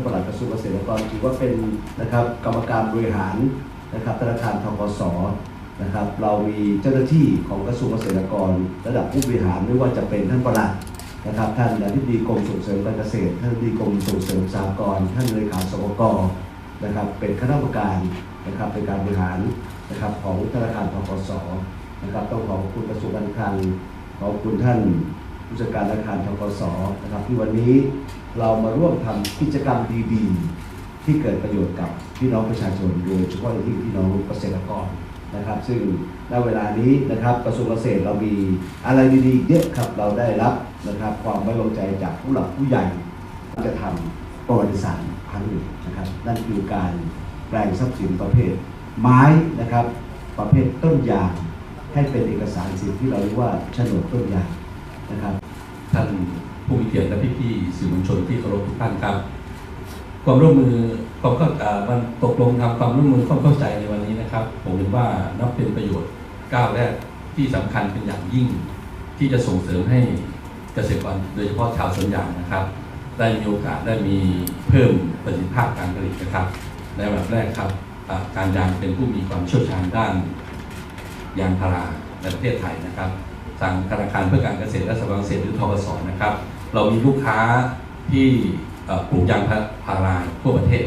านปลัดกระทรวงเกษตรกรถือว่าเป็นนะครับกรรมการบริหารนะครับธนาคารทกสนะครับเรามีเจ้าหน้าที่ของกระทรวงเกษตรกร ระดับผู้บริหารไม่ว่าจะเป็นท่านปลัดนะครับท่านอธิบดีกรมส่งเสริมการเกษตร ท่านอธิบดีกรมส่งเสริมสหกรณ์ท่านเลขาสกนะครับเป็นคณะกรรมการนะครับเป็นการบริหารนะครับของธนาคารทกสนะครับต้องขอบคุณกระทรวงการคลังขอบคุณท่าน ผู้จัดการธนาคารทกสนะครับที่วันนี้เรามาร่วมทำกิจกรรมดีๆ ที่เกิดประโยชน์กับพี่น้องประชาชนโดยเฉพาะอย่างยิ่งพี่น้องเกษตรกรนะครับ ซึ่งณเวลานี้นะครับกระทรวงเกษตรเรามีอะไรดีๆเยอะครับเราได้รับนะครับความไว้วางใจจากผู้หลักผู้ใหญ่จะทำประวัติศาสตร์ครั้งหนึ่งนะครับนั่นคือการแปลงทรัพย์สินประเภท ไม้นะครับ ประเภทต้นยางให้เป็นเอกสารสิทธิ์ที่เราเรียกว่าโฉนดต้นยาง นะครับ ท่านผู้มีเกียรติและพี่ๆสื่อมวลชนที่เคารพทุกท่านครับ ความร่วมมือความเข้ามันตกลงทำความร่วมมือความเข้าใจในวันนี้นะครับ ผมเห็นว่านับเป็นประโยชน์ก้าวแรกที่สำคัญเป็นอย่างยิ่ง ที่จะส่งเสริมให้เกษตรกรโดยเฉพาะชาวสวนยางนะครับ ได้มีโอกาสได้มีเพิ่มประสิทธิภาพการผลิตนะครับในอันดับแรกครับการยางเป็นผู้มีความเชี่ยวชาญด้านยางพาราในประเทศไทยนะครับ ทางธนาคารเพื่อการเกษตรและสหกรณ์เกษตรหรือทกสนะครับ เรามีลูกค้าที่ปลูกยางพาราทั่วประเทศ